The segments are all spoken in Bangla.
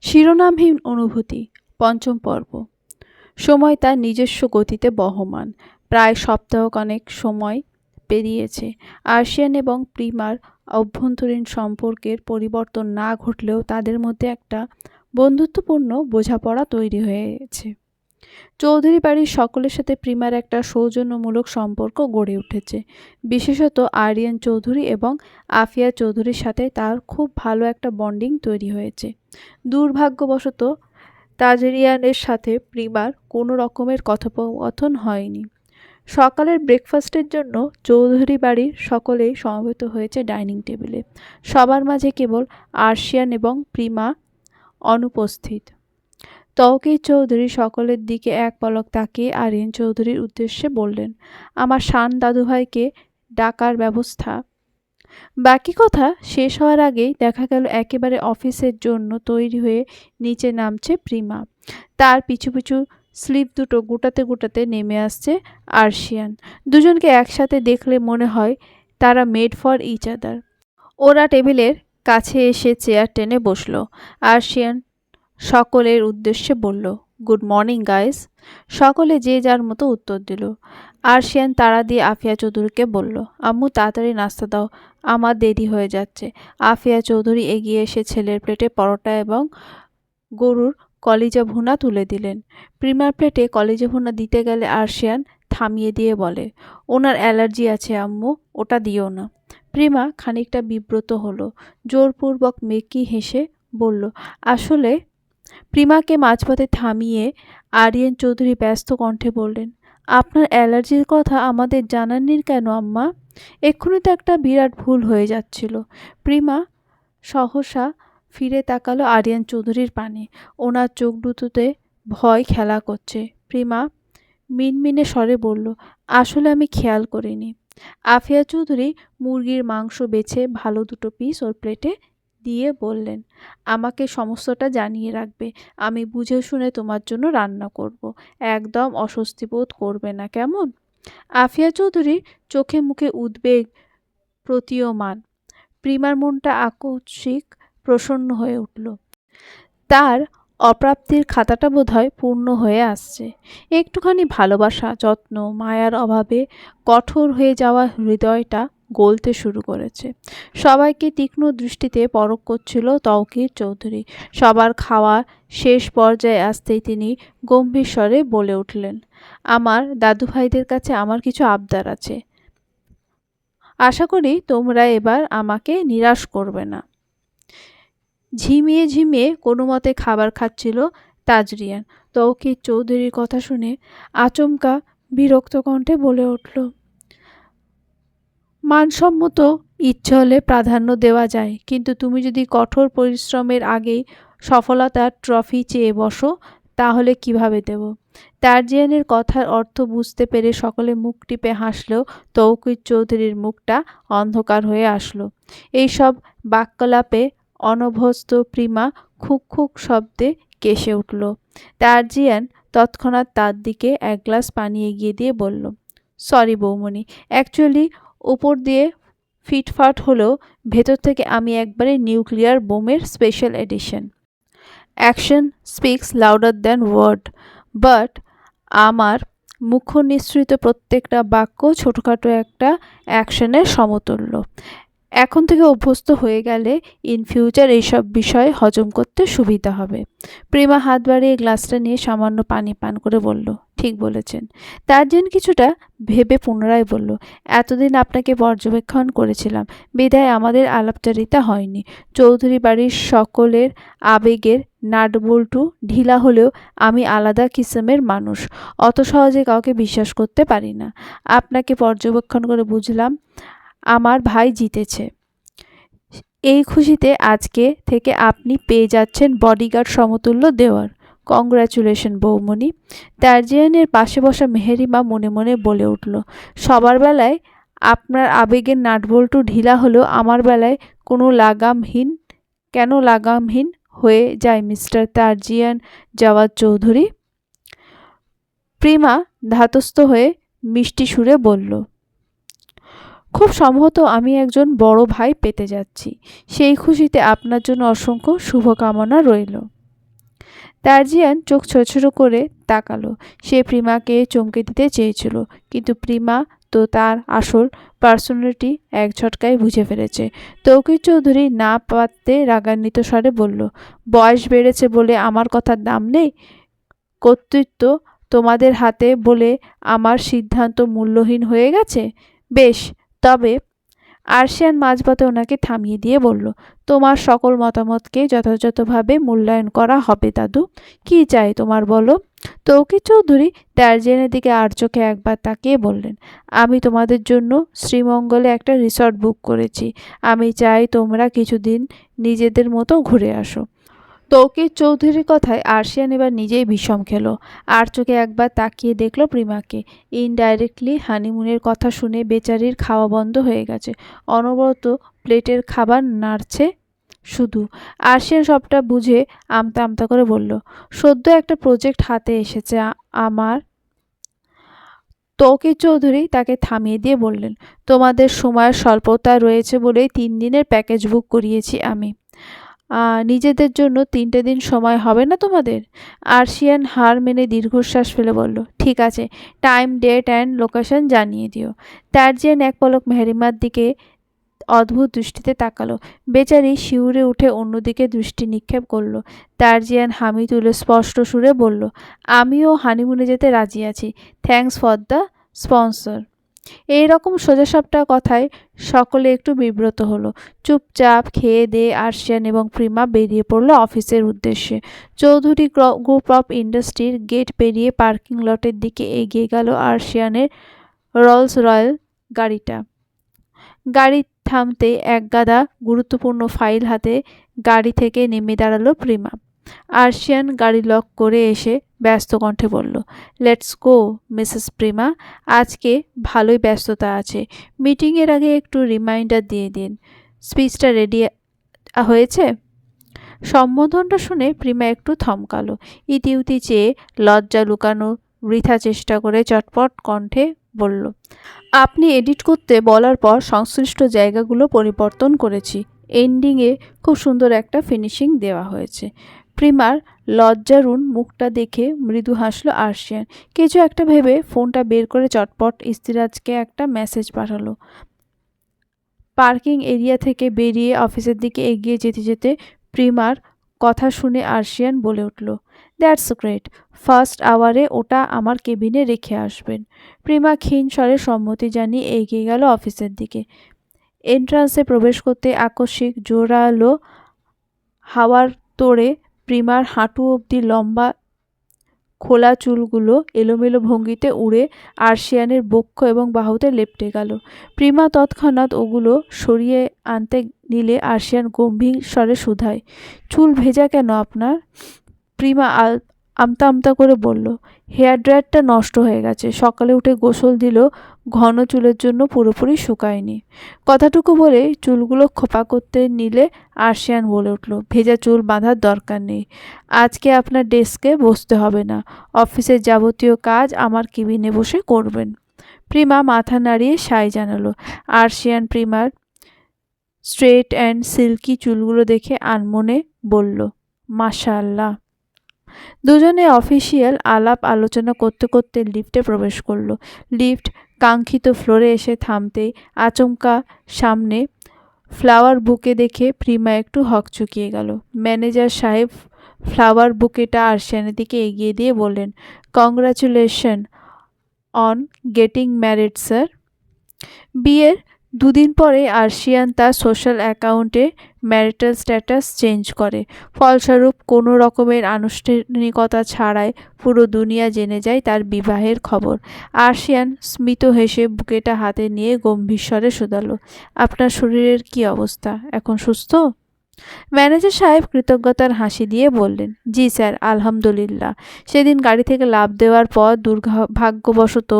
শিরোনামহীন অনুভূতি, পঞ্চম পর্ব। সময় তার নিজস্ব গতিতে বহমান। প্রায় সপ্তাহ সপ্তাহখানেক সময় পেরিয়েছে। আর্শিয়ান এবং প্রিমার অভ্যন্তরীণ সম্পর্কের পরিবর্তন না ঘটলেও তাদের মধ্যে একটা বন্ধুত্বপূর্ণ বোঝাপড়া তৈরি হয়েছে। চৌধুরী বাড়ির সকলের সাথে প্রিমার একটা সৌজন্যমূলক সম্পর্ক গড়ে উঠেছে। বিশেষত আরিয়ান চৌধুরী এবং আফিয়া চৌধুরীর সাথে তার খুব ভালো একটা বন্ডিং তৈরি হয়েছে। দুর্ভাগ্যবশত তাজরিয়ানের সাথে প্রিমার কোনো রকমের কথোপকথন হয়নি। সকালের ব্রেকফাস্টের জন্য চৌধুরী বাড়ির সকলেই সমবেত হয়েছে ডাইনিং টেবিলে। সবার মাঝে কেবল আর্শিয়ান এবং প্রিমা অনুপস্থিত। তৌকির চৌধুরী সকলের দিকে এক পলক তাকিয়ে আরিয়ান চৌধুরীর উদ্দেশ্যে বললেন, আমার শান দাদুভাইকে ডাকার ব্যবস্থা। বাকি কথা শেষ হওয়ার আগেই দেখা গেল একেবারে অফিসের জন্য তৈরি হয়ে নিচে নামছে প্রিমা। তার পিছু পিছু স্লিপ দুটো গোটাতে গোটাতে নেমে আসছে আর্শিয়ান। দুজনকে একসাথে দেখলে মনে হয় তারা মেড ফর ইচ আদার। ওরা টেবিলের কাছে এসে চেয়ার টেনে বসল। আর্শিয়ান সকলের উদ্দেশ্যে বলল, গুড মর্নিং, গাইস। সকলে যে যার মতো উত্তর দিল। আর্শিয়ান তারা দিয়ে আফিয়া চৌধুরীকে বলল, আম্মু, তাড়াতাড়ি নাস্তা দাও, আমার দেরি হয়ে যাচ্ছে। আফিয়া চৌধুরী এগিয়ে এসে ছেলের প্লেটে পরোটা এবং গরুর কলিজা ভুনা তুলে দিলেন। প্রিমার প্লেটে কলিজা ভুনা দিতে গেলে আর্শিয়ান থামিয়ে দিয়ে বলে, ওনার অ্যালার্জি আছে, আম্মু, ওটা দিও না। প্রিমা খানিকটা বিব্রত হলো, জোরপূর্বক মেকি হেসে বলল, আসলে প্রিমাকে মাঝপথে থামিয়ে আরিয়ান চৌধুরী ব্যস্ত কণ্ঠে বললেন, আপনার অ্যালার্জির কথা আমাদের জানাননি কেন, আম্মা? এক্ষুনি তো একটা বিরাট ভুল হয়ে যাচ্ছিল। প্রিমা সহসা ফিরে তাকালো আরিয়ান চৌধুরীর পানে। ওনার চোখ দুটোতে ভয় খেলা করছে। প্রিমা মিনমিনে স্বরে বলল, আসলে আমি খেয়াল করিনি। আফিয়া চৌধুরী মুরগির মাংস বেছে ভালো দুটো পিস ওর প্লেটে দিয়ে বললেন, আমাকে সমস্তটা জানিয়ে রাখবে। আমি বুঝে শুনে তোমার জন্য রান্না করব। একদম অস্বস্তি বোধ করবে না, কেমন? আফিয়া চৌধুরী চোখে মুখে উদ্বেগ প্রতীয়মান। প্রিমার মনটা আকস্মিক, প্রসন্ন হয়ে উঠল। তার অপ্রাপ্তির খাতাটা বোধহয় পূর্ণ হয়ে আসছে। একটুখানি ভালোবাসা, যত্ন, মায়ার অভাবে কঠোর হয়ে যাওয়া হৃদয়টা গলতে শুরু করেছে। সবাইকে তীক্ষ্ণ দৃষ্টিতে পরখ করছিল তৌকির চৌধুরী। সবার খাওয়া শেষ পর্যায়ে আসতেই তিনি গম্ভীর স্বরে বলে উঠলেন, আমার দাদু ভাইদের কাছে আমার কিছু আবদার আছে। আশা করি তোমরা এবার আমাকে নিরাশ করবে না। ঝিমিয়ে ঝিমিয়ে কোনো মতে খাবার খাচ্ছিল তাজরিয়ান। তৌকির চৌধুরীর কথা শুনে আচমকা বিরক্ত কণ্ঠে বলে উঠল মানসম্মত ইচ্ছে হলে প্রাধান্য দেওয়া যায়। কিন্তু তুমি যদি কঠোর পরিশ্রমের আগেই সফলতার ট্রফি চেয়ে বসো, তাহলে কীভাবে দেব? তার্জিয়ানের কথার অর্থ বুঝতে পেরে সকলে মুখ টিপে হাসলেও তৌকির চৌধুরীর মুখটা অন্ধকার হয়ে আসলো। এইসব বাক্যলাপে অনভ্যস্ত প্রিমা খুক খুক শব্দে কেসে উঠল। তার্জিয়ান তৎক্ষণাৎ তার দিকে এক গ্লাস পানি এগিয়ে দিয়ে বলল, সরি বৌমণি অ্যাকচুয়ালি উপর দিয়ে ফিটফাট হলো ভেতর থেকে আমি একবারে nuclear বোমের special edition action speaks louder than word but আমার মুখ্য নিঃসৃত প্রত্যেকটা বাক্য ছোটোখাটো একটা অ্যাকশনের সমতুল্য। এখন থেকে অভ্যস্ত হয়ে গেলে ইন ফিউচার এইসব বিষয় হজম করতে সুবিধা হবে। প্রেমা হাত বাড়িয়ে গ্লাসটা নিয়ে সামান্য পানি পান করে বলল, ঠিক বলেছেন। তার তার্জেন কিছুটা ভেবে পুনরায় বলল, এতদিন আপনাকে পর্যবেক্ষণ করেছিলাম। বিদায় আমাদের আলাপচারিতা হয়নি। চৌধুরী বাড়ির সকলের আবেগের নাটবল্টু ঢিলা হলেও আমি আলাদা কিসেমের মানুষ। অত সহজে কাউকে বিশ্বাস করতে পারি না। আপনাকে পর্যবেক্ষণ করে বুঝলাম আমার ভাই জিতেছে। এই খুশিতে আজকে থেকে আপনি পেয়ে যাচ্ছেন বডিগার্ড সমতুল্য দেওয়ার। কংগ্রাচুলেশন বৌমণি। তার্জিয়ানের পাশে বসা মেহেরিমা মনে মনে বলে উঠল, সবার বেলায় আপনার আবেগের নাটবল্টু ঢিলা হলেও আমার বেলায় কোনো লাগামহীন, কেন লাগামহীন হয়ে যায় মিস্টার তার্জিয়ান জওয়াদ চৌধুরী? প্রিমা ধাতস্থ হয়ে মিষ্টি সুরে বলল খুব সম্ভবত আমি একজন বড় ভাই পেতে যাচ্ছি। সেই খুশিতে আপনার জন্য অসংখ্য শুভকামনা রইল। তার্জিয়ান চোখ ছোট ছোট করে তাকালো। সে প্রিমাকে চমকে দিতে চেয়েছিল, কিন্তু প্রিমা তো তার আসল পার্সোনালিটি এক ঝটকায় বুঝে ফেলেছে। তৌকির চৌধুরী না পাততে রাগান্বিত স্বরে বলল, বয়স বেড়েছে বলে আমার কথার দাম নেই? কর্তৃত্ব তোমাদের হাতে বলে আমার সিদ্ধান্ত মূল্যহীন হয়ে গেছে? বেশ তবে আরশিয়ান মাঝপথে ওনাকে থামিয়ে দিয়ে বলল, তোমার সকল মতামতকে যথাযথভাবে মূল্যায়ন করা হবে, দাদু। কি চাই তোমার বলো? তৌকি চৌধুরী টার্জেনের দিকে আর চোখে একবার তাকিয়ে বললেন, আমি তোমাদের জন্য শ্রীমঙ্গলে একটা রিসর্ট বুক করেছি। আমি চাই তোমরা কিছুদিন নিজেদের মতো ঘুরে আসো। তৌকির চৌধুরীর কথায় আরশিয়ান এবার নিজেই বিষম খেলো। আর চোখে একবার তাকিয়ে দেখল প্রিমাকে। ইনডাইরেক্টলি হানিমুনের কথা শুনে বেচারির খাওয়া বন্ধ হয়ে গেছে। অনবরত প্লেটের খাবার নাড়ছে শুধু। আরশিয়ান সবটা বুঝে আমতা আমতা করে বলল, সদ্য একটা প্রজেক্ট হাতে এসেছে আমার তৌকির চৌধুরী তাকে থামিয়ে দিয়ে বললেন, তোমাদের সময়ের স্বল্পতা রয়েছে বলেই তিন দিনের প্যাকেজ বুক করিয়েছি আমি। নিজেদের জন্য তিনটে দিন সময় হবে না তোমাদের? আরশিয়ান হার মেনে দীর্ঘশ্বাস ফেলে বলল, ঠিক আছে, টাইম, ডেট অ্যান্ড লোকেশন জানিয়ে দিও। তার্জিয়ান এক পলক মেহরিমার দিকে অদ্ভুত দৃষ্টিতে তাকালো। বেচারি শিউরে উঠে অন্যদিকে দৃষ্টি নিক্ষেপ করল। তার্জিয়ান হামি তুলে স্পষ্ট সুরে বলল, আমিও হানিমুনে যেতে রাজি আছি। থ্যাঙ্কস ফর দ্য স্পন্সর এই রকম সোজাসাপটা কথায় সকলে একটু বিব্রত হলো। চুপচাপ খেয়ে দিয়ে আর্শিয়ান এবং প্রিমা বেরিয়ে পড়ল অফিসের উদ্দেশ্যে। চৌধুরী গ্রুপ অফ ইন্ডাস্ট্রির গেট পেরিয়ে পার্কিং লটের দিকে এগিয়ে গেল আর্শিয়ানের রলস রয়্যাল গাড়িটা। গাড়ি থামতে এক গাদা গুরুত্বপূর্ণ ফাইল হাতে গাড়ি থেকে নেমে দাঁড়াল প্রিমা। আর্শিয়ান গাড়ি লক করে এসে ব্যস্ত কণ্ঠে বলল লেটস গো মিসেস প্রিমা আজকে ভালোই ব্যস্ততা আছে। মিটিংয়ের আগে একটু রিমাইন্ডার দিয়ে দিন। স্পিচটা রেডি হয়েছে? সম্বোধনটা শুনে প্রিমা একটু থমকালো। ইতিউতি চেয়ে লজ্জা লুকানো বৃথা চেষ্টা করে চটপট কণ্ঠে বলল, আপনি এডিট করতে বলার পর সংশ্লিষ্ট জায়গাগুলো পরিবর্তন করেছি। এন্ডিংয়ে খুব সুন্দর একটা ফিনিশিং দেওয়া হয়েছে। প্রিমার লজ্জারুণ মুখটা দেখে মৃদু হাসলো আর্শিয়ান কিছু একটা ভেবে ফোনটা বের করে চটপট ইস্তিরাজকে একটা মেসেজ পাঠালো। পার্কিং এরিয়া থেকে বেরিয়ে অফিসের দিকে এগিয়ে যেতে যেতে প্রিমার কথা শুনে আর্শিয়ান বলে উঠল, দ্যাটস গ্রেট, ফার্স্ট আওয়ারে ওটা আমার কেবিনে রেখে আসবেন। প্রিমা ক্ষীণ স্বরে সম্মতি জানিয়ে এগিয়ে গেল অফিসের দিকে। এন্ট্রান্সে প্রবেশ করতে আকস্মিক জোরালো হাওয়ার তোড়ে প্রিমার হাঁটু অবধি লম্বা খোলা চুলগুলো এলোমেলো ভঙ্গিতে উড়ে আরশিয়ানের বক্ষ এবং বাহুতে লেপটে গেল। প্রিমা তৎক্ষণাৎ ওগুলো সরিয়ে আনতে নিলে আরশিয়ান গম্ভীর স্বরে শুধায়, চুল ভেজা কেন আপনার? প্রিমা আমতা আমতা করে বলল, হেয়ার ড্রায়ারটা নষ্ট হয়ে গেছে। সকালে উঠে গোসল দিল, ঘন চুলের জন্য পুরোপুরি শুকায়নি। কথাটুকু বলে চুলগুলো খোপা করতে নিলে আর্শিয়ান বলে উঠল, ভেজা চুল বাঁধার দরকার নেই। আজকে আপনার ডেস্কে বসতে হবে না। অফিসের যাবতীয় কাজ আমার কিবিনে বসে করবেন। প্রিমা মাথা নাড়িয়ে সাই জানালো। আর্শিয়ান প্রিমার স্ট্রেট অ্যান্ড সিল্কি চুলগুলো দেখে আনমনে বলল মাশাল্লাহ দুজনে অফিসিয়াল আলাপ আলোচনা করতে করতে লিফটে প্রবেশ করল। লিফট কাঙ্ক্ষিত ফ্লোরে এসে থামতেই আচমকা সামনে ফ্লাওয়ার বুকে দেখে প্রিমা একটু হকচকিয়ে গেল। ম্যানেজার সাহেব ফ্লাওয়ার বুকেটা আরশিয়ানের দিকে এগিয়ে দিয়ে বললেন, congratulation on getting married, sir. বিয়ের দুদিন পরে আর্শিয়ান তার সোশ্যাল অ্যাকাউন্টে ম্যারিটাল স্ট্যাটাস চেঞ্জ করে। ফলস্বরূপ, কোনো রকমের আনুষ্ঠানিকতা ছাড়াই পুরো দুনিয়া জেনে যায় তার বিবাহের খবর। আর্শিয়ান স্মিত হেসে বুকেটা হাতে নিয়ে গম্ভীর স্বরে শোধালো, আপনার শরীরের কি অবস্থা? এখন সুস্থ? ম্যানেজার সাহেব কৃতজ্ঞতার হাসি দিয়ে বললেন, জি স্যার, আলহামদুলিল্লাহ। সেদিন গাড়ি থেকে লাভ দেওয়ার পর দুর্ভাগ্যবশত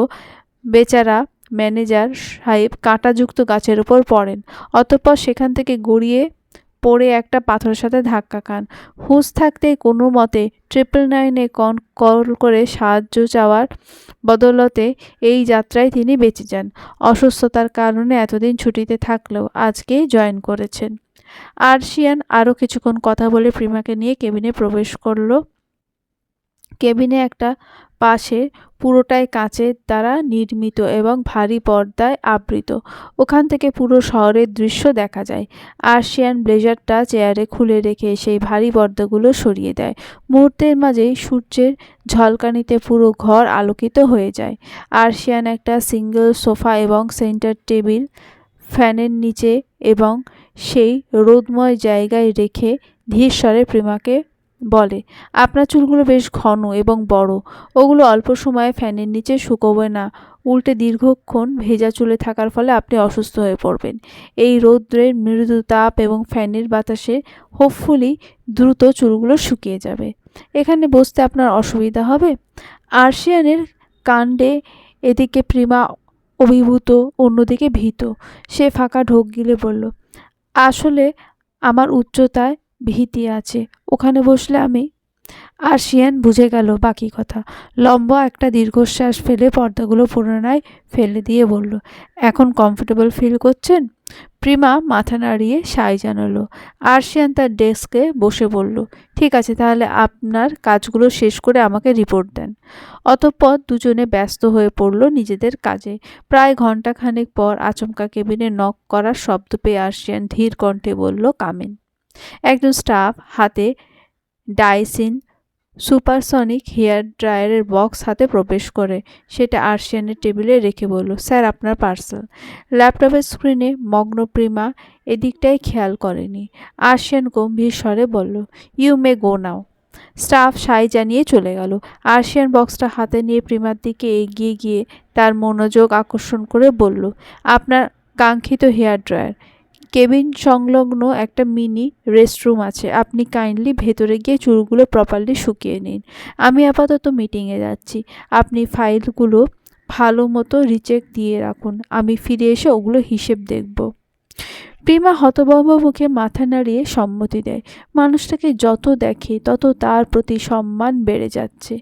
বেচারা ম্যানেজার সাহেব কাঁটাযুক্ত গাছের উপর পড়েন, অতঃপর সেখান থেকে গড়িয়ে পড়ে একটা পাথরের সাথে ধাক্কা খান। হুঁশ থাকতে কোনো মতে ট্রিপল নাইনে কন কল করে সাহায্য চাওয়ার বদলতে এই যাত্রায় তিনি বেঁচে যান। অসুস্থতার কারণে এতদিন ছুটিতে থাকলেও আজকেই জয়েন করেছেন। আরশিয়ান আরও কিছুক্ষণ কথা বলে প্রিমাকে নিয়ে কেবিনে প্রবেশ করল। কেবিনে একটা পাশে পুরোটাই কাঁচের দ্বারা নির্মিত এবং ভারী পর্দায় আবৃত। ওখান থেকে পুরো শহরের দৃশ্য দেখা যায়। আর্শিয়ান ব্লেজারটা চেয়ারে খুলে রেখে সেই ভারী পর্দাগুলো সরিয়ে দেয়। মুহূর্তের মাঝেই সূর্যের ঝলকানিতে পুরো ঘর আলোকিত হয়ে যায়। আর্শিয়ান একটা সিঙ্গেল সোফা এবং সেন্টার টেবিল ফ্যানের নিচে এবং সেই রোদময় জায়গায় রেখে ধীর স্বরে প্রেমাকে বলে, আপনার চুলগুলো বেশ ঘন এবং বড়। ওগুলো অল্প সময়ে ফ্যানের নিচে শুকোবে না। উল্টে দীর্ঘক্ষণ ভেজা চুলে থাকার ফলে আপনি অসুস্থ হয়ে পড়বেন। এই রৌদ্রের মৃদু তাপ এবং ফ্যানের বাতাসে হোপফুলি দ্রুত চুলগুলো শুকিয়ে যাবে। এখানে বসতে আপনার অসুবিধা হবে? আর্শিয়ানের কাণ্ডে এদিকে প্রিমা অভিভূত, অন্যদিকে ভীত। সে ফাঁকা ঢোক গিলে বলল, আসলে আমার উচ্চতায় ভীতি আছে। ওখানে বসলে আমি। আর্শিয়ান বুঝে গেল বাকি কথা। লম্বা একটা দীর্ঘশ্বাস ফেলে পর্দাগুলো পুনরায় ফেলে দিয়ে বলল, এখন কমফোর্টেবল ফিল করছেন? প্রিমা মাথা নাড়িয়ে সাই জানালো। আর্শিয়ান তার ডেস্কে বসে বলল, ঠিক আছে, তাহলে আপনার কাজগুলো শেষ করে আমাকে রিপোর্ট দেন। অতঃপর দুজনে ব্যস্ত হয়ে পড়ল নিজেদের কাজে। প্রায় ঘন্টাখানেক পর আচমকা কেবিনে নক করার শব্দ পেয়ে আর্শিয়ান ধীর কণ্ঠে বলল, কামিন। একজন স্টাফ হাতে ডাইসিন সুপারসনিক হেয়ার ড্রায়ারের বক্স হাতে প্রবেশ করে। সেটা আর্শিয়ানের টেবিলে রেখে বলল, স্যার, আপনার পার্সেল। ল্যাপটপের স্ক্রিনে মগ্ন প্রিমা এদিকটাই খেয়াল করেনি। আর্শিয়ান গম্ভীর স্বরে বলল, you may go now. Staff সাই জানিয়ে চলে গেল। আর্শিয়ান বক্সটা হাতে নিয়ে প্রিমার দিকে এগিয়ে গিয়ে তার মনোযোগ আকর্ষণ করে বলল, আপনার কাঙ্ক্ষিত হেয়ার ড্রায়ার। কেবিন সংলগ্ন একটা মিনি রেস্টরুম আছে। আপনি কাইন্ডলি ভেতরে গিয়ে চুলগুলো প্রপারলি শুকিয়ে নিন। আমি আপাতত মিটিংয়ে যাচ্ছি। আপনি ফাইলগুলো ভালো মতো রিচেক দিয়ে রাখুন। আমি ফিরে এসে ওগুলো হিসেব দেখব। প্রিমা হতভম্ব মুখে মাথা নাড়িয়ে সম্মতি দেয়। মানুষটাকে যত দেখে তত তার প্রতি সম্মান বেড়ে যাচ্ছে।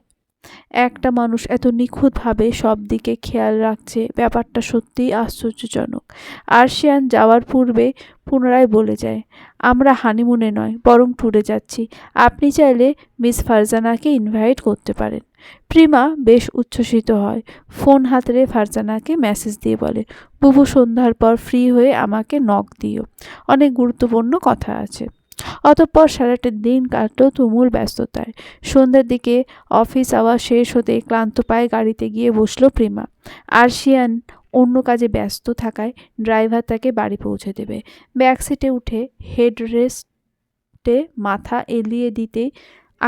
একটা মানুষ এত নিখুঁতভাবে সব দিকে খেয়াল রাখছে, ব্যাপারটা সত্যিই আশ্চর্যজনক। আর্শিয়ান যাওয়ার পূর্বে পুনরায় বলে যায়, আমরা হানিমুনে নয়, বরং ট্যুরে যাচ্ছি। আপনি চাইলে মিস ফারজানাকে ইনভাইট করতে পারেন। প্রিমা বেশ উচ্ছ্বসিত হয়, ফোন হাতরে ফারজানাকে মেসেজ দিয়ে বলে, বুবু সন্ধ্যার পর ফ্রি হয়ে আমাকে নক দিও। অনেক গুরুত্বপূর্ণ কথা আছে। অতঃপর সারাটা দিন কাটল তুমুল ব্যস্ততায়। সন্ধ্যার দিকে অফিস আওয়া শেষ হতে ক্লান্ত পায়ে গাড়িতে গিয়ে বসল প্রিমা। আর্শিয়ান অন্য কাজে ব্যস্ত থাকায় ড্রাইভার তাকে বাড়ি পৌঁছে দেবে। ব্যাক সিটে উঠে হেডরেস্টে মাথা এলিয়ে দিতে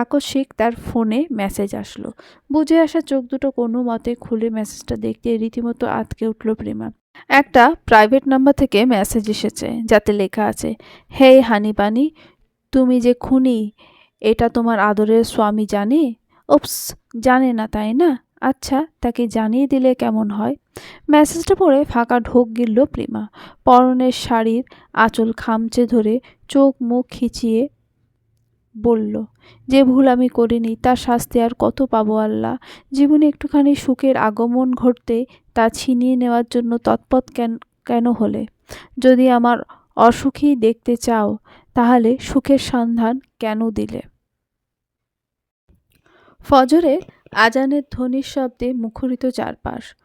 আকস্মিক তার ফোনে মেসেজ আসলো। বুঝে আসা চোখ দুটো কোনো মতে খুলে মেসেজটা দেখতে রীতিমতো আতকে উঠল প্রেমা। একটা প্রাইভেট নাম্বার থেকে মেসেজ এসেছে, যাতে লেখা আছে হে হানিবানি তুমি যে খুনি, এটা তোমার আদরের স্বামী জানে? ওপস, জানে না তাই না? আচ্ছা তাকে জানিয়ে দিলে কেমন হয়? মেসেজটা পড়ে ফাঁকা ঢোক গিলল প্রেমা। পরনের শাড়ির আঁচল খামচে ধরে চোখ মুখ খিচিয়ে বলল, যে ভুল আমি করিনি, তার শাস্তি আর কত পাবো আল্লাহ? জীবনে একটুখানি সুখের আগমন ঘটতে তা ছিনিয়ে নেওয়ার জন্য তৎপর কেন কেন হলে? যদি আমার অসুখী দেখতে চাও, তাহলে সুখের সন্ধান কেন দিলে? ফজরে আজানের ধ্বনির শব্দে মুখরিত চারপাশ।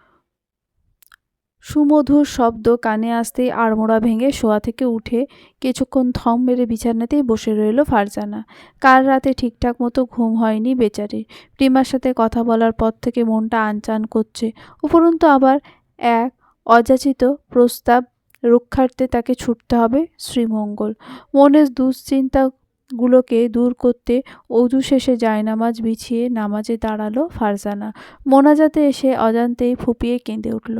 সুমধুর শব্দ কানে আসতেই আড়মোড়া ভেঙে শোয়া থেকে উঠে কিছুক্ষণ থম মেরে বিছানাতেই বসে রইল ফারজানা। কাল রাতে ঠিকঠাক মতো ঘুম হয়নি বেচারির। প্রিমার সাথে কথা বলার পর থেকে মনটা আনচান করছে। উপরন্তু আবার এক অযাচিত প্রস্তাব রক্ষার্থে তাকে ছুটতে হবে শ্রীমঙ্গল। মনের দুশ্চিন্তাগুলোকে দূর করতে অজু শেষে জায়নামাজ বিছিয়ে নামাজে দাঁড়াল ফারজানা। মোনাজাতে এসে অজান্তেই ফুপিয়ে কেঁদে উঠল।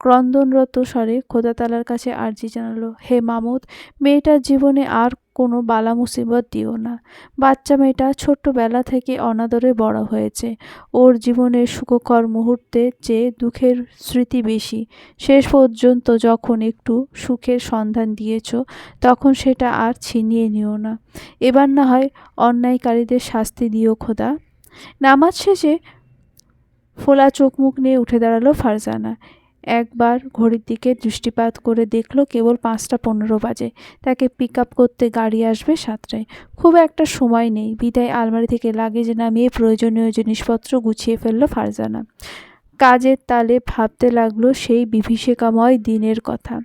ক্রন্দনরত স্বরে খোদাতালার কাছে আর্জি জানালো, হে মামুদ, মেয়েটার জীবনে আর কোনো বালা মুসিবত দিও না। বাচ্চা মেয়েটা ছোট্টবেলা থেকে অনাদরে বড় হয়েছে। ওর জীবনের সুখকর মুহূর্তে চেয়ে দুঃখের স্মৃতি বেশি। শেষ পর্যন্ত যখন একটু সুখের সন্ধান দিয়েছ, তখন সেটা আর ছিনিয়ে নিও না। এবার না হয় অন্যায়কারীদের শাস্তি দিও খোদা। নামাজ শেষে ফোলা চোখ মুখ নিয়ে উঠে দাঁড়াল ফারজানা। একবার ঘড়ির দিকে দৃষ্টিপাত করে দেখল কেবল পাঁচটা পনেরো বাজে। তাকে পিক আপ করতে গাড়ি আসবে সাতটায়। খুব একটা সময় নেই। বিদায় আলমারি থেকে লাগেজ নামিয়ে প্রয়োজনীয় জিনিসপত্র গুছিয়ে ফেলল ফারজানা। কাজের তালে ভাবতে লাগল সেই বিভীষিকাময় দিনের কথা।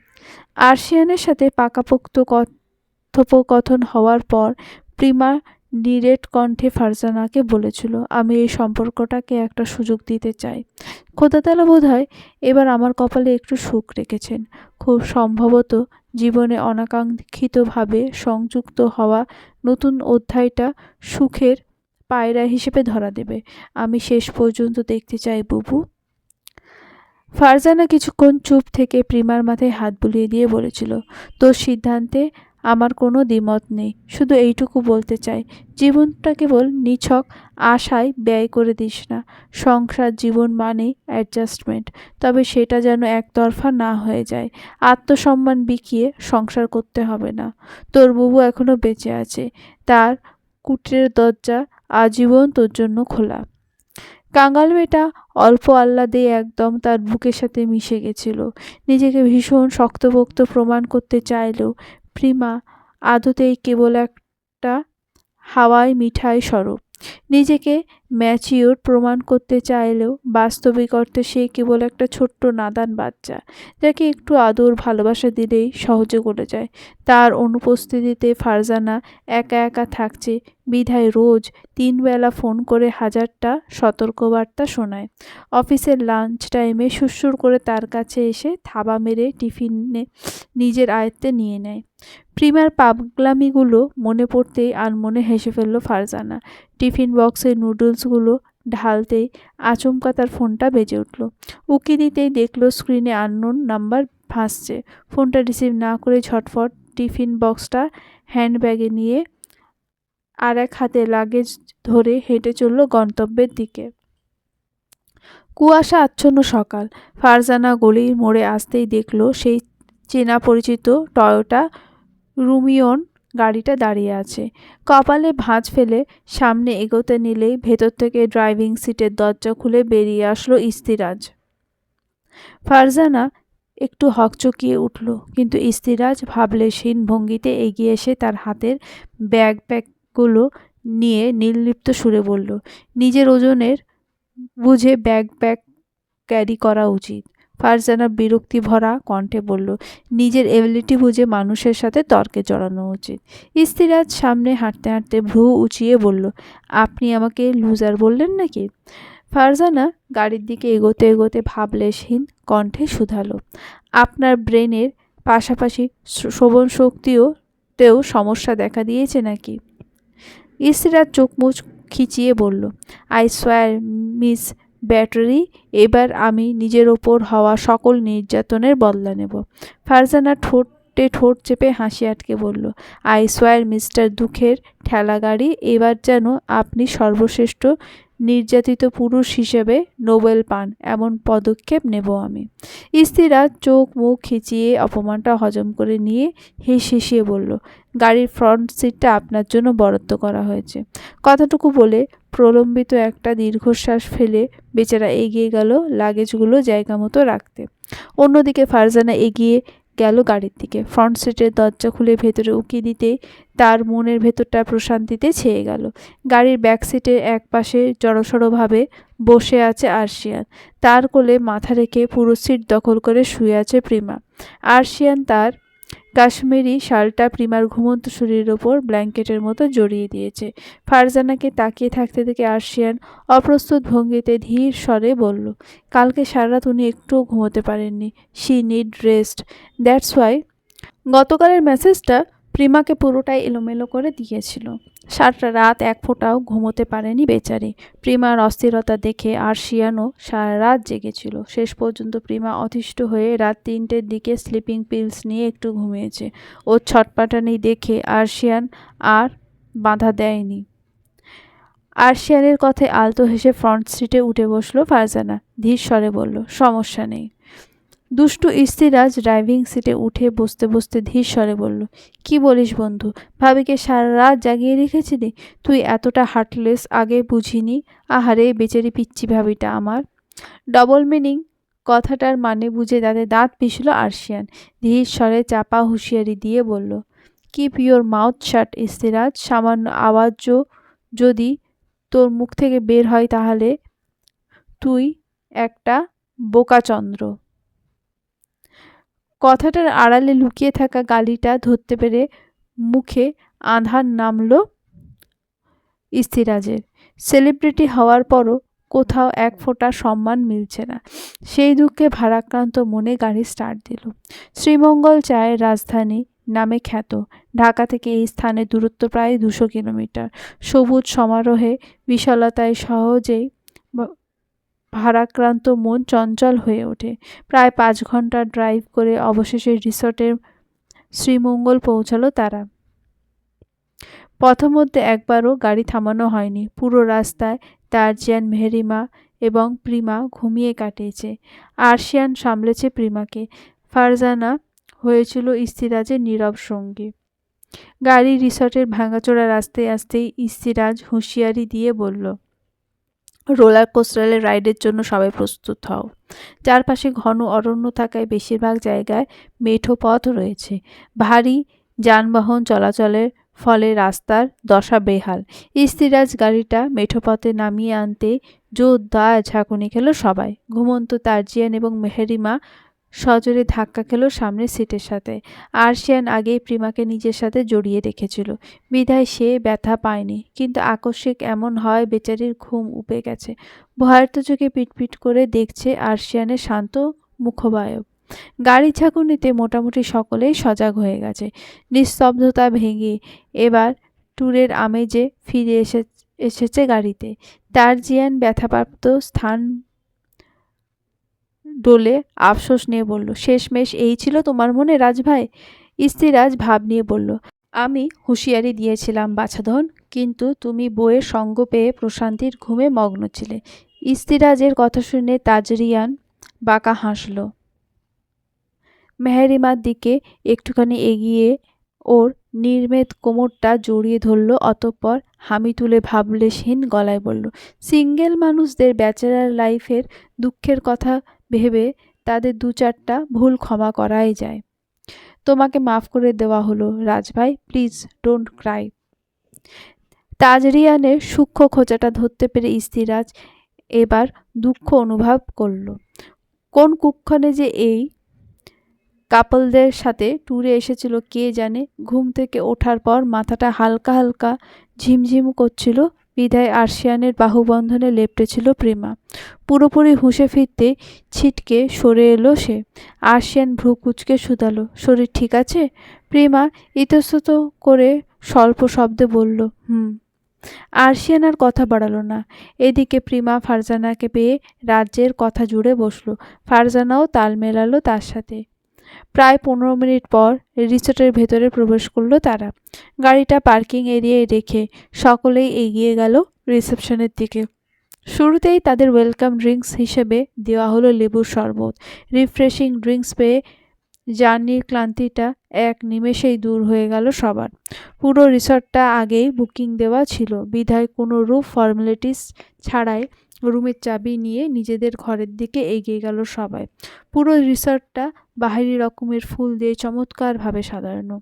আরশিয়ানের সাথে পাকাপোক্ত কথোপকথন হওয়ার পর প্রিমা নিরেট কণ্ঠে ফারজানাকে বলেছিল, আমি এই সম্পর্কটাকে একটা সুযোগ দিতে চাই। খোদাতালা বোধ হয় এবার আমার কপালে একটু সুখ রেখেছেন। খুব সম্ভবত জীবনে অনাকাঙ্ক্ষিতভাবে সংযুক্ত হওয়া নতুন অধ্যায়টা সুখের পায়রা হিসেবে ধরা দেবে। আমি শেষ পর্যন্ত দেখতে চাই, বুবু। ফারজানা কিছুক্ষণ চুপ থেকে প্রিমার মাথায় হাত বুলিয়ে দিয়ে বলেছিল, তোর সিদ্ধান্তে আমার কোনো দ্বিমত নেই, শুধু এইটুকু বলতে চাই। জীবনটা কেবল নিছক আশায় ব্যয় করে দিস না। সংসার, জীবন মানেই অ্যাডজাস্টমেন্ট তবে সেটা যেন একতরফা না হয়ে যায়। আত্মসম্মান বিকিয়ে সংসার করতে হবে না। তোর বুবু এখনও বেঁচে আছে। তার কুটিরের দরজা আজীবন তোর জন্য খোলা। কাঙ্গাল মেয়েটা অল্প আহ্লাদে একদম তার বুকের সাথে মিশে গেছিল। নিজেকে ভীষণ শক্তপোক্ত প্রমাণ করতে চাইলেও প্রিমা আদতেই কেবল একটা হাওয়ায় মিঠাই স্বরূপ। নিজেকে ম্যাচিওর প্রমাণ করতে চাইলেও বাস্তবিক অর্থে সে কেবল একটা ছোট্ট নাদান বাচ্চা, যাকে একটু আদর ভালোবাসা দিলেই সহজে করে যায়। তার অনুপস্থিতিতে ফারজানা একা একা থাকছে। বিধায় রোজ তিনবেলা ফোন করে হাজারটা সতর্কবার্তা শোনায়। অফিসের লাঞ্চ টাইমে সুরসুর করে তার কাছে এসে থাবা মেরে টিফিনে নিজের আয়ত্তে নিয়ে নেয়। প্রিমার পাগলামিগুলো মনে পড়তেই আনমনে হেসে ফেলল ফারজানা। টিফিন বক্সে নুডলসগুলো ঢালতেই আচমকা তার ফোনটা বেজে উঠল। উকি দিতেই দেখল স্ক্রিনে আননোন নাম্বার ভাসছে। ফোনটা রিসিভ না করে ঝটফট টিফিন বক্সটা হ্যান্ডব্যাগে নিয়ে আর এক হাতে লাগেজ ধরে হেঁটে চলল গন্তব্যের দিকে। কুয়াশা আচ্ছন্ন সকাল। ফারজানা গলির মোড়ে আসতেই দেখল সেই চেনা পরিচিত টয়োটা রুমিয়ন গাড়িটা দাঁড়িয়ে আছে। কপালে ভাঁজ ফেলে সামনে এগোতে নিলেই ভেতর থেকে ড্রাইভিং সিটের দরজা খুলে বেরিয়ে আসলো ইস্তিরাজ। ফারজানা একটু হকচকিয়ে উঠল, কিন্তু ইস্তিরাজ ভাবলেশহীন ভঙ্গিতে এগিয়ে এসে তার হাতের ব্যাগ প্যাকগুলো নিয়ে নির্লিপ্ত সুরে বলল, নিজের ওজনের বুঝে ব্যাগ প্যাক ক্যারি করা উচিত। ফারজানা বিরক্তি ভরা কণ্ঠে বলল, নিজের এবিলিটি বুঝে মানুষের সাথে তর্কে জড়ানো উচিত। ইস্তিরাজ সামনে হাঁটতে হাঁটতে ভ্রু উঁচিয়ে বলল, আপনি আমাকে লুজার বললেন নাকি? ফারজানা গাড়ির দিকে এগোতে এগোতে ভাবলেশহীন কণ্ঠে শুধালো, আপনার ব্রেনের পাশাপাশি শ্রবণ শক্তিও তেও সমস্যা দেখা দিয়েছে নাকি? ইস্তিরাজ চোখ মুখ খিচিয়ে বলল, আই সোয়ার মিস ব্যাটারি, এবার আমি নিজের ওপর হওয়া সকল নির্যাতনের বদলা নেব। ফারজানা ঠোঁটে ঠোঁট চেপে হাসি আটকে বলল, আই সোয়ার মিস্টার দুঃখের ঠেলাগাড়ি, এবার যেন আপনি সর্বশ্রেষ্ঠ নির্যাতিত পুরুষ হিসেবে নোবেল পান, এমন পদক্ষেপ নেব আমি। স্ত্রীরা চোখ মুখ খিচিয়ে অপমানটা হজম করে নিয়ে হেস হেসিয়ে বলল, গাড়ির ফ্রন্ট সিটটা আপনার জন্য বরাদ্দ করা হয়েছে। কথাটুকু বলে প্রলম্বিত একটা দীর্ঘশ্বাস ফেলে বেচারা এগিয়ে গেল লাগেজগুলো জায়গা মতো রাখতে। অন্যদিকে ফারজানা এগিয়ে গেল গাড়ির দিকে। ফ্রন্ট সিটের দরজা খুলে ভেতরে উঁকি দিতে তার মনের ভেতরটা প্রশান্তিতে ছেয়ে গেল। গাড়ির ব্যাক সিটের এক পাশে জড়সড়ভাবে বসে আছে আরশিয়ান। তার কোলে মাথা রেখে পুরো সিট দখল করে শুয়ে আছে প্রিমা। আরশিয়ান তার কাশ্মীরি শালটা প্রিমার ঘুমন্ত শরীরের ওপর ব্ল্যাঙ্কেটের মতো জড়িয়ে দিয়েছে। ফারজানাকে তাকিয়ে থাকতে দেখে আরশিয়ান অপ্রস্তুত ভঙ্গিতে ধীর স্বরে বলল, কালকে সারারাত উনি একটুও ঘুমোতে পারেননি। She need rest. That's why গতকালের মেসেজটা প্রিমাকে পুরোটাই এলোমেলো করে দিয়েছিল। সারাটা রাত এক ফোঁটাও ঘুমোতে পারেনি বেচারি। প্রিমার অস্থিরতা দেখে আরশিয়ানও সারা রাত জেগেছিল। শেষ পর্যন্ত প্রিমা অতিষ্ঠ হয়ে রাত তিনটের দিকে স্লিপিং পিলস নিয়ে একটু ঘুমিয়েছে। ওর ছটপাটানি দেখে আরশিয়ান আর বাধা দেয়নি। আরশিয়ানের কথায় আলতো হেসে ফ্রন্ট সিটে উঠে বসল ফারজানা। ধীর স্বরে বলল, সমস্যা নেই। দুষ্টু ইস্তিরাজ ড্রাইভিং সিটে উঠে বসতে বসতে ধীর স্বরে বলল, কি বলিস বন্ধু, ভাবিকে সারা রাত জাগিয়ে রেখেছিলি? তুই এতটা হার্টলেস আগে বুঝিনি? আহারে, বেচারি পিচ্ছি ভাবিটা আমার। ডবল মিনিং কথাটার মানে বুঝে তাদের দাঁত পিষল আরশিয়ান। ধীর স্বরে চাপা হুঁশিয়ারি দিয়ে বলল keep your mouth shut Istiraj সামান্য আওয়াজও যদি তোর মুখ থেকে বের হয় তাহলে তুই একটা বোকাচন্দ্র কথাটার আড়ালে লুকিয়ে থাকা গালিটা ধরতে পেরে মুখে আধার নামল ইস্তিরাজের সেলিব্রিটি হওয়ার পরও কোথাও এক ফোঁটা সম্মান মিলছে না। সেই দুঃখে ভারাক্রান্ত মনে গাড়ি স্টার্ট দিল। শ্রীমঙ্গল চায়ের রাজধানী নামে খ্যাত। ঢাকা থেকে এই স্থানের দূরত্ব প্রায় দুশো কিলোমিটার। সবুজ সমারোহে বিশালতায় সহজেই ভারাক্রান্ত মন চঞ্চল হয়ে ওঠে। প্রায় পাঁচ ঘণ্টা ড্রাইভ করে অবশেষে রিসর্টের শ্রীমঙ্গল পৌঁছালো তারা। পথমধ্যে একবারও গাড়ি থামানো হয়নি। পুরো রাস্তায় তারজিয়ান মেহেরিমা এবং প্রিমা ঘুমিয়ে কাটিয়েছে। আরশিয়ান সামলেছে প্রিমাকে। ফারজানা হয়েছিল ইস্তিরাজের নীরব সঙ্গী। গাড়ি রিসর্টের ভাঙাচোরা রাস্তায় আসতেই ইস্তিরাজ হুঁশিয়ারি দিয়ে বলল রোলার কোস্টারের রাইডের জন্য সবাই প্রস্তুত হও। চারপাশে ঘন অরণ্য থাকায় বেশিরভাগ জায়গায় মেঠো পথ রয়েছে। ভারী যানবাহন চলাচলের ফলে রাস্তার দশা বেহাল। ইস্তিরাজ গাড়িটা মেঠোপথে নামিয়ে আনতে জোর জোরদার ঝাঁকুনি খেল সবাই। ঘুমন্ত তার্জিয়ান এবং মেহেরিমা সজোরে ধাক্কা খেলো সামনের সিটের সাথে। আরশিয়ান আগেই প্রিমাকে নিজের সাথে জড়িয়ে রেখেছিল। বিধায় সে ব্যথা পায়নি, কিন্তু আকস্মিক এমন হয় বেচারির ঘুম উপে গেছে। ভয়ার্ত চোখে পিটপিট করে দেখছে আরশিয়ানের শান্ত মুখবায়ব। গাড়ি ঝাঁকুনিতে মোটামুটি সকলেই সজাগ হয়ে গেছে। নিস্তব্ধতা ভেঙে এবার ট্যুরের আমেজে ফিরে এসে, এসেছে গাড়িতে। তার জিয়ান ব্যথাপ্রাপ্ত স্থান ডোলে আফসোস নিয়ে বলল, শেষমেশ এই ছিল তোমার মনে রাজভাই ইস্তিরাজ ভাব নিয়ে বলল, আমি হুঁশিয়ারি দিয়েছিলাম বাছাধন, কিন্তু তুমি বইয়ের সঙ্গ পেয়ে প্রশান্তির ঘুমে মগ্ন ছিলে। ইস্তিরাজের কথা শুনে তাজরিয়ান বাঁকা হাসল। মেহেরিমার দিকে একটুখানি এগিয়ে ওর নির্মেদ কোমরটা জড়িয়ে ধরল, অতঃপর হামি তুলে ভাবলেশহীন গলায় বলল, সিঙ্গেল মানুষদের ব্যাচেলার লাইফের দুঃখের কথা ভেবে তাদের দু চারটা ভুল ক্ষমা করাই যায়। তোমাকে মাফ করে দেওয়া হলো, রাজভাই, প্লিজ ডোন্ট ক্রাই। তাজরিয়ানের সূক্ষ্ম খোঁচাটা ধরতে পেরে ইস্তিরাজ এবার দুঃখ অনুভব করল। কোন কুক্ষণে যে এই কাপলদের সাথে ট্যুরে এসেছিল কে জানে, ঘুম থেকে ওঠার পর মাথাটা হালকা হালকা ঝিমঝিম করছিল বিদায় আর্শিয়ানের বাহুবন্ধনে লেপটেছিল প্রেমা। পুরোপুরি হুঁশে ফিরতে ছিটকে সরে এলো সে। আর্শিয়ান ভ্রু কুচকে শুধালো, শরীর ঠিক আছে? প্রেমা ইতস্তত করে স্বল্প শব্দে বলল, হুম। আর্শিয়ান আর কথা বাড়ালো না। এদিকে প্রিমা ফারজানাকে পেয়ে রাজ্যের কথা জুড়ে বসল। ফারজানাও তাল মেলালো তার সাথে। প্রায় পনেরো মিনিট পর রিসোর্টের ভেতরে প্রবেশ করল তারা। গাড়িটা পার্কিং এরিয়ায় রেখে সকলেই এগিয়ে গেল রিসেপশনের দিকে। শুরুতেই তাদের ওয়েলকাম ড্রিঙ্কস হিসেবে দেওয়া হলো লেবুর শরবত। রিফ্রেশিং ড্রিঙ্কস পেয়ে জার্নির ক্লান্তিটা এক নিমেষেই দূর হয়ে গেল সবার। পুরো রিসর্টটা আগেই বুকিং দেওয়া ছিল। বিধায় কোনো রূপ ফর্মালিটিস ছাড়াই রুমের চাবি নিয়ে নিজেদের ঘরের দিকে এগিয়ে গেল সবাই। পুরো রিসর্টটা বাহারি রকমের ফুল দিয়ে চমৎকারভাবে সাজানো।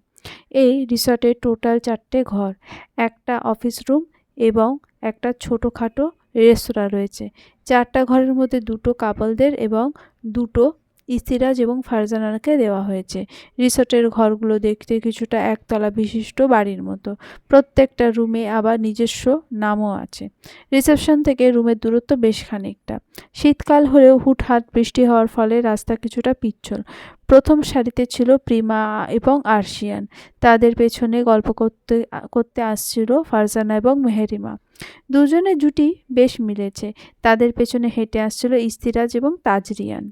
এই রিসর্টে টোটাল চারটে ঘর, একটা অফিস রুম এবং একটা ছোটোখাটো রেস্তোরাঁ রয়েছে। চারটা ঘরের মধ্যে দুটো কাপলদের এবং দুটো ইস্তিরাজ এবং ফারজানাকে দেওয়া হয়েছে। রিসর্টের ঘরগুলো দেখতে কিছুটা একতলা বিশিষ্ট বাড়ির মতো। প্রত্যেকটা রুমে আবার নিজস্ব নামও আছে। রিসেপশন থেকে রুমের দূরত্ব বেশ খানিকটা। শীতকাল হলেও হুটহাট বৃষ্টি হওয়ার ফলে রাস্তা কিছুটা পিচ্ছল। প্রথম সারিতে ছিল প্রিমা এবং আর্শিয়ান। তাদের পেছনে গল্প করতে করতে আসছিল ফারজানা এবং মেহেরিমা। দুজনের জুটি বেশ মিলেছে। তাদের পেছনে হেঁটে আসছিল ইস্তিরাজ এবং তাজরিয়ান।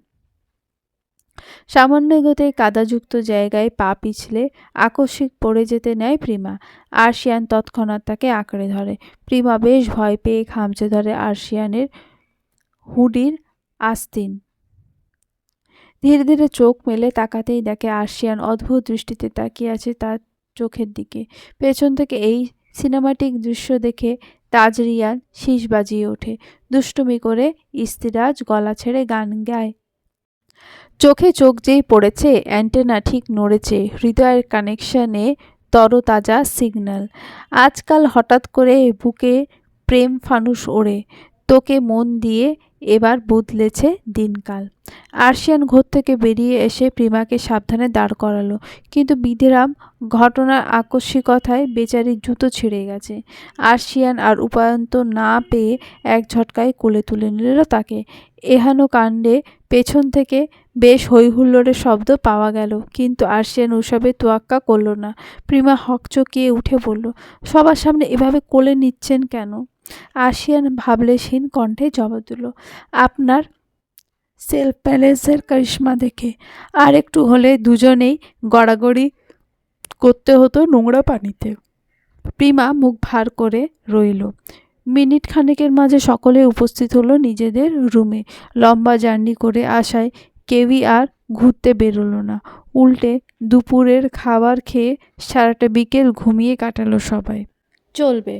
সামান্য এগোতেই কাদাযুক্ত জায়গায় পা পিছলে আকস্মিক পড়ে যেতে নেয় প্রিমা। আরশিয়ান তৎক্ষণাৎ তাকে আঁকড়ে ধরে। প্রিমা বেশ ভয় পেয়ে খামচে ধরে আরশিয়ানের হুডির আস্তিন। ধীরে ধীরে চোখ মেলে তাকাতেই দেখে আরশিয়ান অদ্ভুত দৃষ্টিতে তাকিয়ে আছে তার চোখের দিকে। পেছন থেকে এই সিনেমাটিক দৃশ্য দেখে তাজরিয়ান শীষ বাজিয়ে ওঠে। দুষ্টুমি করে ইস্তিরাজ গলা ছেড়ে গান গায়। চোখে চোখ যেই পড়েছে, অ্যান্টেনা ঠিক নড়েছে, হৃদয়ের কানেকশানে তরতাজা সিগন্যাল। আজকাল হঠাৎ করে বুকে প্রেম ফানুস ওড়ে, তোকে মন দিয়ে এবার বদলেছে দিনকাল। আরশিয়ান ঘর থেকে বেরিয়ে এসে প্রিমাকে সাবধানে দাঁড় করালো, কিন্তু বিধিরাম ঘটনার আকস্মিকতায় বেচারির জুতো ছিঁড়ে গেছে। আরশিয়ান আর উপায়ন্ত না পেয়ে এক ঝটকায় কোলে তুলে নিল তাকে। এহানো কাণ্ডে পেছন থেকে বেশ হৈহুল্লোড়ের শব্দ পাওয়া গেল, কিন্তু আরশিয়ান ওসবে তোয়াক্কা করল না। প্রিমা হকচকিয়ে উঠে বলল, সবার সামনে এভাবে কোলে নিচ্ছেন কেন? আরশিয়ান ভাবলেশীন কণ্ঠে জবাব দিল, আপনার সেলফ প্যালেসের কারিশ্মা দেখে। আর একটু হলে দুজনেই গড়াগড়ি করতে হতো নোংরা পানিতে। প্রিমা মুখ ভার করে রইল। মিনিট খানেকের মাঝে সকলে উপস্থিত হলো নিজেদের রুমে। লম্বা জার্নি করে আসায় কেউই আর ঘুরতে বেরোলো না। উল্টে দুপুরের খাবার খেয়ে সারাটা বিকেল ঘুমিয়ে কাটালো সবাই। চলবে।